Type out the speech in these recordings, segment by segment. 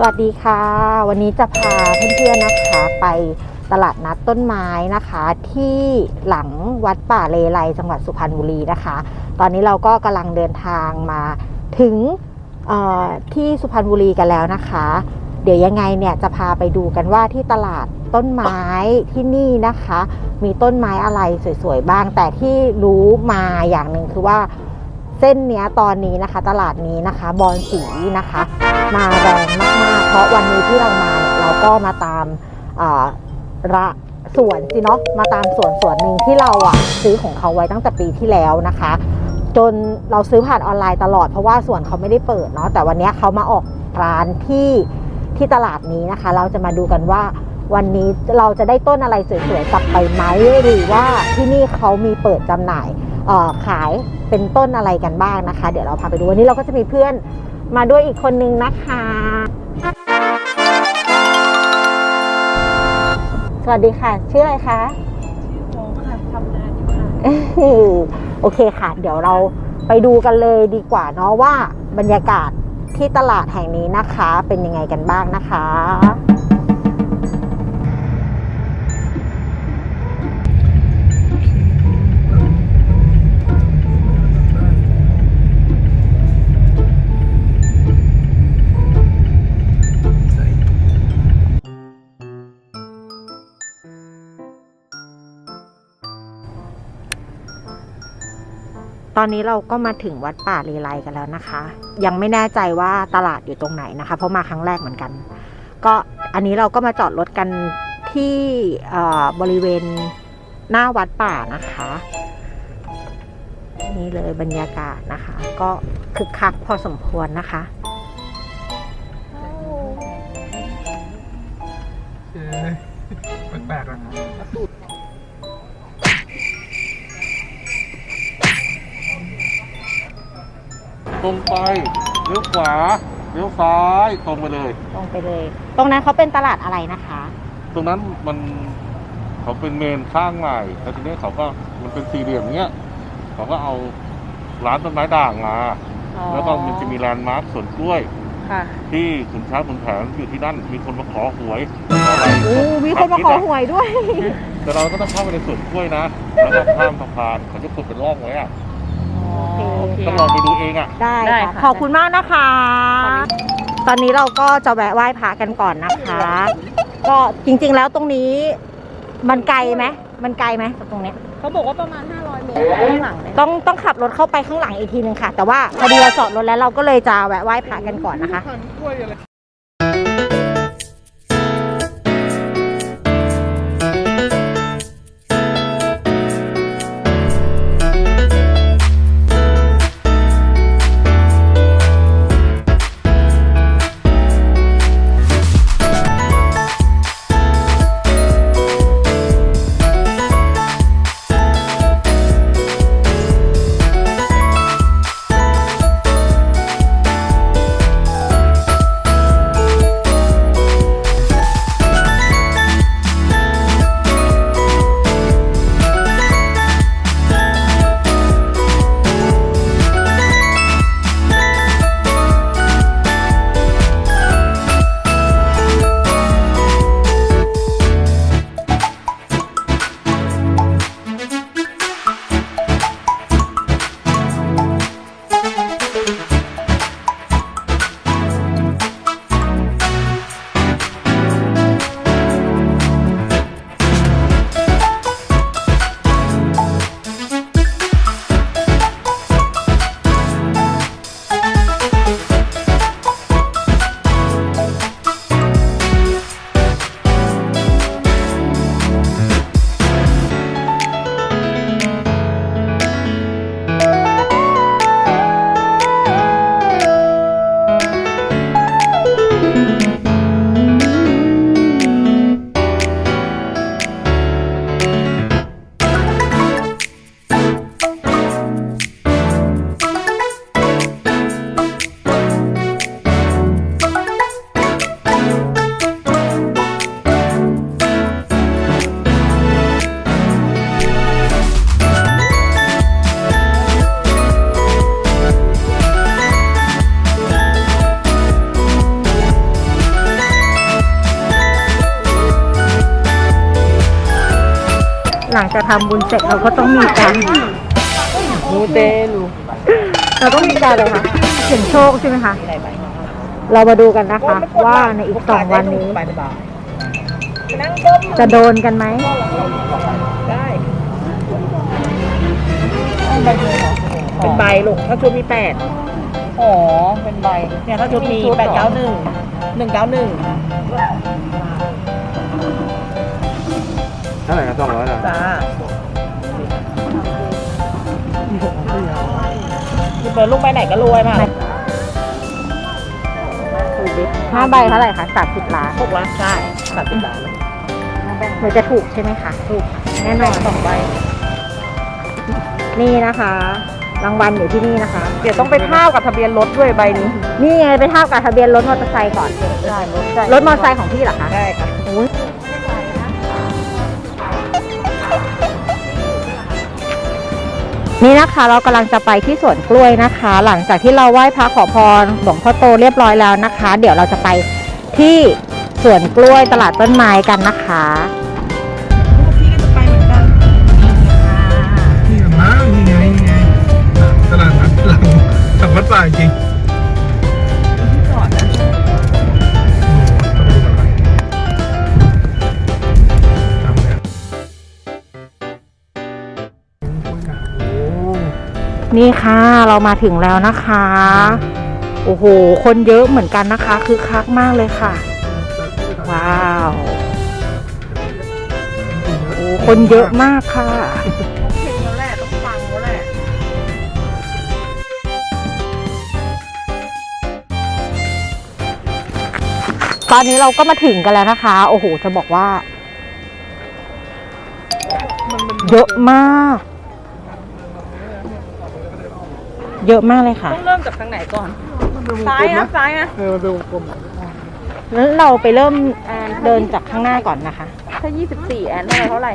สวัสดีค่ะ วันนี้จะพาเพื่อนๆนะคะไปตลาดนัดต้นไม้นะคะ ที่หลังวัดป่าเลไลจังหวัดสุพรรณบุรีนะคะ ตอนนี้เราก็กำลังเดินทางมาถึงที่สุพรรณบุรีกันแล้วนะคะ เดี๋ยวยังไงเนี่ยจะพาไปดูกันว่าที่ตลาดต้นไม้ที่นี่นะคะ มีต้นไม้อะไรสวยๆบ้าง แต่ที่รู้มาอย่างหนึ่งคือว่าเส้นเนี้ยตอนนี้นะคะ ตลาดนี้นะคะ บอลสีนะคะ มาแรงมากๆ เพราะวันนี้ที่เรามาเนี่ยเราก็มาตามอ่าระสวนสิเนาะมาตามสวนสวนหนึ่งที่เราอะซื้อของเขาไว้ตั้งแต่ปีที่แล้วนะคะ จนเราซื้อผ่านออนไลน์ตลอดเพราะว่าสวนเขาไม่ได้เปิดเนาะแต่วันนี้เขามาออกร้านที่ที่ตลาดนี้นะคะ เราจะมาดูกันว่าวันนี้เราจะได้ต้นอะไรสวยๆกลับไปไหมหรือว่าที่นี่เขามีเปิดจำหน่ายอ่อขายเป็นต้นอะไรกันบ้างนะคะ เดี๋ยวเราพาไปดูวันนี้เราก็จะมีเพื่อน มาด้วยอีกคนนึงนะคะ สวัสดีค่ะ ชื่ออะไรคะโมค่ะทำงานอยู่ค่ะ โอเคค่ะ เดี๋ยวเราไปดูกันเลยดีกว่าเนาะว่าบรรยากาศที่ตลาดแห่งนี้นะคะ เป็นยังไงกันบ้างนะคะ ตอนนี้เราก็มาถึงวัดป่าเลไลกันแล้วนะคะ ยังไม่แน่ใจว่าตลาดอยู่ตรงไหนนะคะ เพราะมาครั้งแรกเหมือนกัน ก็อันนี้เราก็มาจอดรถกันที่บริเวณหน้าวัดป่านะคะ นี่เลยบรรยากาศนะคะ ก็คึกคักพอสมควรนะคะ ตรงไปเลี้ยวขวาเลี้ยวซ้ายตรงไปเลย ตรงไปเลย ตรงนั้นเขาเป็นตลาดอะไรนะคะ ตรงนั้นมันเขาเป็นเมนสร้างใหม่แล้วทีนี้เขาก็มันเป็นสี่เหลี่ยมเนี้ยเขาก็เอาร้านต้นไม้ด่างมาแล้วก็มันจะมีแลนด์มาร์คสวนกล้วย ค่ะที่ขุนช้างขุนแผนอยู่ที่นั่นมีคนมาขอหวยขออะไรโอ้มีคนมาขอหวยด้วย แต่เราก็ต้องเข้าไปในสวนกล้วยนะแล้วก็ข้ามสะพานเขาจะขุดเป็นร่องไว้อะ โอเค ต้องลองไปดูเองอะ ได้ได้ค่ะ ค่ะขอบคุณมากนะคะ ตอนนี้เราก็จะแวะไหว้พระกันก่อนนะคะ ก็จริงๆแล้วตรงนี้ มันไกลไหมมันไกลไหมจากตรงเนี้ย เขาบอกว่าประมาณ 500 เมตรข้างหลังเลยต้องต้องขับรถเข้าไปข้างหลังอีกทีนึงค่ะ แต่ว่าพอดีเราจอดรถแล้วเราก็เลยจะแวะไหว้พระกันก่อนนะคะ จากทำบุญเสร็จเราก็ต้องมีการมูเตลูเราต้องมีการเลยค่ะเสี่ยงโชคใช่ไหมคะ เรามาดูกันนะคะ ว่าในอีกสองวันนี้จะโดนกันไหมได้เป็นใบลูกถ้าชุดมีแปดอ๋อ เป็นใบเนี่ยถ้าชุดมีแปดเก้าหนึ่งหนึ่งเก้าหนึ่งเท่าไหร่นะสองร้อยนะจ้าคือเปิดลูกไปไหนก็รวยมากห้าใบเท่าไหร่คะสามสิบล้านถูกละใช่สามสิบบาทหนูจะถูกใช่ไหมคะถูกแน่นอนสองใบนี่นะคะ รางวัลอยู่ที่นี่นะคะ เดี๋ยวต้องไปเท่ากับทะเบียนรถด้วยใบนี้ นี่ไงไปเท่ากับทะเบียนรถมอเตอร์ไซค์ก่อนใช่รถรถมอเตอร์ไซค์ของพี่เหรอคะได้ค่ะ นี่นะคะเรากำลังจะไปที่สวนกล้วยนะคะ หลังจากที่เราไหว้พระขอพรหลวงพ่อโตเรียบร้อยแล้วนะคะ เดี๋ยวเราจะไปที่สวนกล้วยตลาดต้นไม้กันนะคะพี่ก็จะไปเหมือนกันนี่มานี่ไงนี่ไงตลาดนัดหลังสัมพัดป่าจริง นี่ค่ะเรามาถึงแล้วนะคะ โอ้โห คนเยอะเหมือนกันนะคะ คือคักมากเลยค่ะ ว้าว โอ้คนเยอะมากค่ะต้องเห็นแล้วแหละต้องฟังแล้วแหละตอนนี้เราก็มาถึงกันแล้วนะคะ โอ้โห จะบอกว่า เยอะมาก เยอะมากเลยค่ะ ต้องเริ่มจากทางไหนก่อน ซ้ายนะซ้ายนะ เออมันเป็นวงกลมแล้วเราไปเริ่มเดินจากข้างหน้าก่อนนะคะ ถ้า 24 แอนเท่าไหร่เท่าไหร่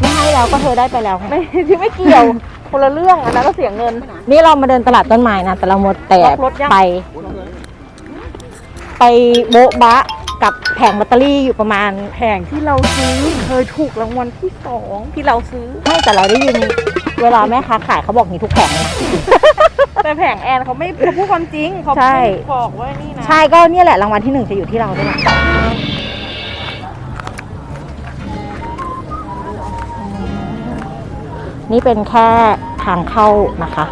ไม่ให้แล้วก็เธอได้ไปแล้วไงไม่ที่ไม่เกี่ยวคนละเรื่องอันนั้นก็เสียเงิน นี่เรามาเดินตลาดต้นไม้นะ แต่เราหมดแต่ล็อกรถยัง ไป ไปโบ๊ะบะกับแผงลอตเตอรี่อยู่ประมาณแผงที่เราซื้อเคยถูกรางวัลที่สองที่เราซื้อ ไม่แต่เราได้ยิน เวลาแม่ค้าขายเขาบอกมีทุกแผงนะ แต่แผงแอนเขาไม่เขาพูดความจริงเขาใช่ไม่บอกว่านี่นะใช่ก็เนี่ยแหละรางวัลที่หนึ่งจะอยู่ที่เราด้วยนะนี่เป็นแค่ทางเข้านะคะ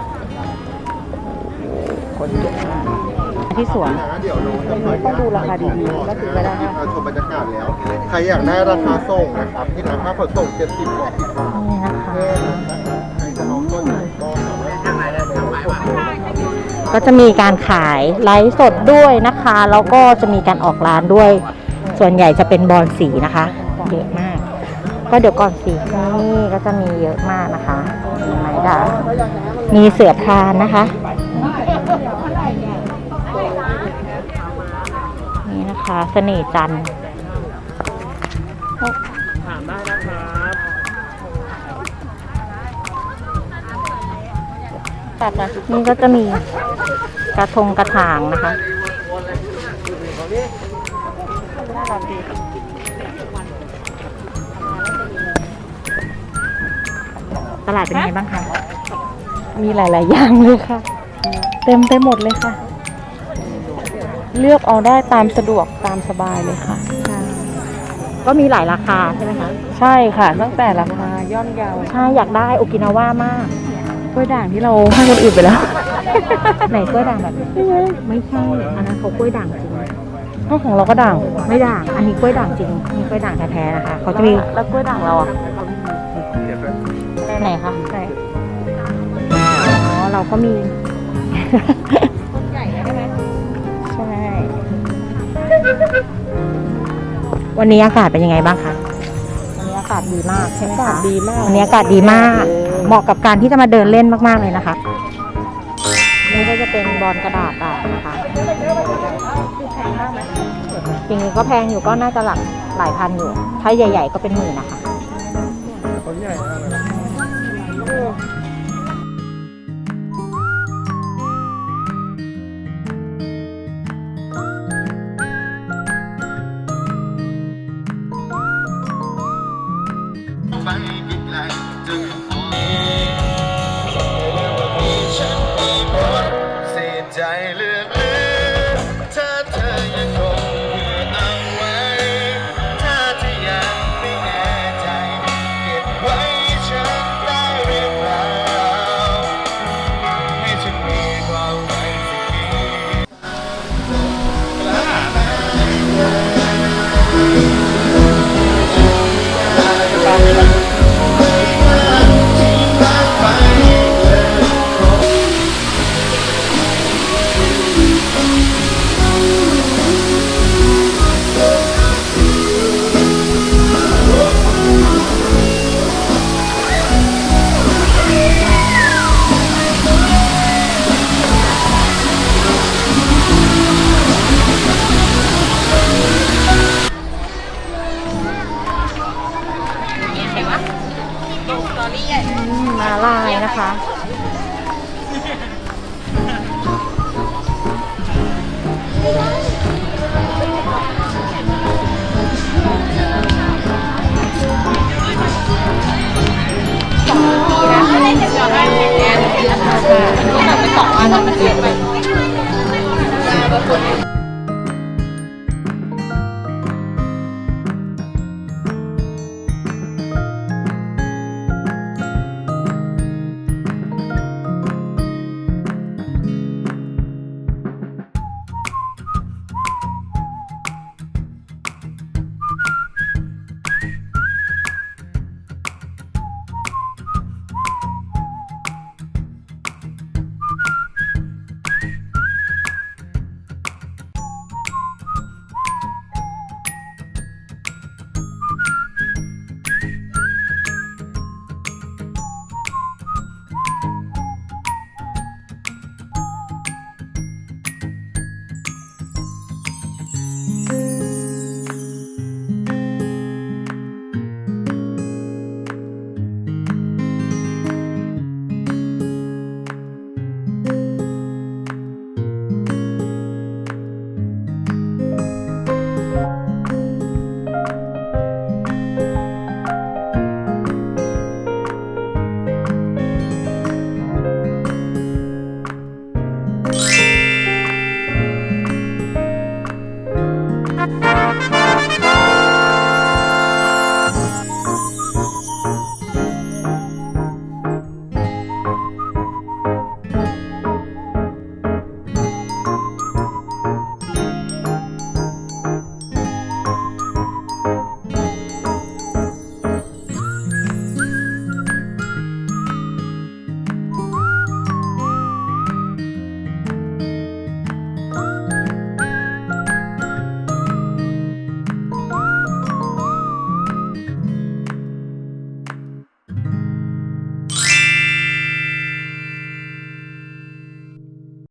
คนเยอะมากที่สวน เดี๋ยวรู้ต้องดูราคาดีๆก็ถือไปได้มาชมบรรยากาศแล้ว ใครอยากได้ราคาส่งนะครับที่ร้านค่าขนส่ง70บาท10บาทนี่นะคะแค่นั้นนะครับใครจะ ก็จะมีการขายไลฟ์สดด้วยนะคะ แล้วก็จะมีการออกร้านด้วย ส่วนใหญ่จะเป็นบอลสีนะคะเยอะมาก ก็เดี๋ยวก่อนสีนี่ก็จะมีเยอะมากนะคะมีไม้ด่างมีเสือพรานนะคะนี่นะคะเสน่ห์จันทร์ถามได้นะครับตัดนะนี่ก็จะมี ระทงกระถางนะคะตลาดเป็นไงบ้างคะ มีหลาย ๆ อย่างเลยค่ะ เต็มไปหมดเลยค่ะ เลือกเอาได้ตามสะดวกตามสบายเลยค่ะ ก็มีหลายราคาใช่ไหมคะ ใช่ค่ะ ตั้งแต่ราคาย่อมเยาวใช่อยากได้โอกินาวามากกล้วยด่างที่เราให้คนอื่นไปแล้ว ไหนกล้วยด่างแบบนี้ไม่ใช่อันนั้นเขากล้วยด่างจริงก็ของเราก็ด่างไม่ด่างอันนี้กล้วยด่างจริงนี่กล้วยด่างแท้ๆนะคะเขาจะมีแล้วกล้วยด่างเราอะไหนคะไหนอ๋อเราก็มีใหญ่ใช่ไหมใช่วันนี้อากาศเป็นยังไงบ้างคะวันนี้อากาศดีมากใช่ไหมอากาคะศดีมากวันนี้อากาศดีมาก เหมาะกับการที่จะมาเดินเล่นมากๆเลยนะคะ นี่ก็จะเป็นบอลกระดาษด่างนะคะจริงๆก็แพงอยู่ก็น่าจะหลักหลายพันอยู่ ถ้าใหญ่ ๆ ก็เป็นหมื่นนะคะ